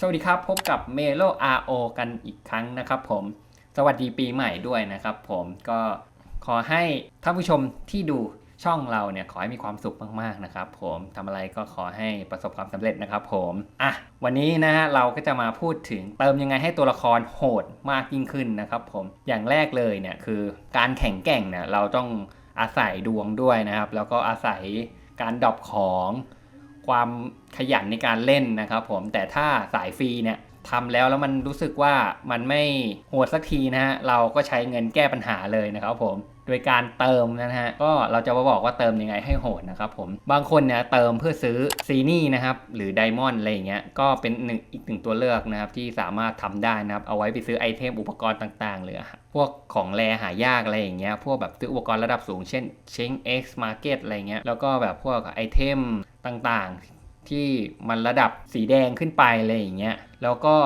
สวัสดีครับ พบกับ m e l o RO กันอีกครั้งนะครับผม สวัสดีปีใหม่ด้วยนะครับผมก็ขอให้ท่านผู้ชมที่ดูช่องเราเนี่ยขอให้มีความสุขมากๆนะครับผมทำอะไรก็ขอให้ประสบความสำเร็จนะครับผมอะวันนี้นะฮะเราก็จะมาพูดถึงเติมยังไงให้ตัวละครโหดมากยิ่งขึ้นนะครับผมอย่างแรกเลยเนี่ยคือการแข่งแกร่งเนี่ยเราต้องอาศัยดวงด้วยนะครับ แล้วก็อาศัยการดรอปของความ ขยันในการเล่นนะครับผมแต่ถ้าสายฟรีเนี่ยทำแล้วแล้วมันรู้สึกว่ามันไม่โหดสักทีนะฮะเราก็ใช้เงินแก้ปัญหาเลยนะครับผมโดยการเติมนะฮะก็เราจะมาบอกว่าเติมยังไงให้โหดนะครับผมบางคนเนี่ยเติมเพื่อซื้อซีนี่นะครับหรือไดมอนด์อะไรอย่างเงี้ยก็เป็นหนึ่งอีกหนึ่งตัวเลือกนะครับที่สามารถทำได้นะครับเอาไว้ไปซื้อไอเทมอุปกรณ์ต่างๆ หรือพวกของแรหายากอะไรอย่างเงี้ยพวกแบบซื้ออุปกรณ์ระดับสูงเช่น Chain X Market อะไรเงี้ยแล้วก็แบบพวกไอเทมต่างๆ ที่มันระดับสีแดงขึ้นไปอะไรอย่างเงี้ยแล้วก็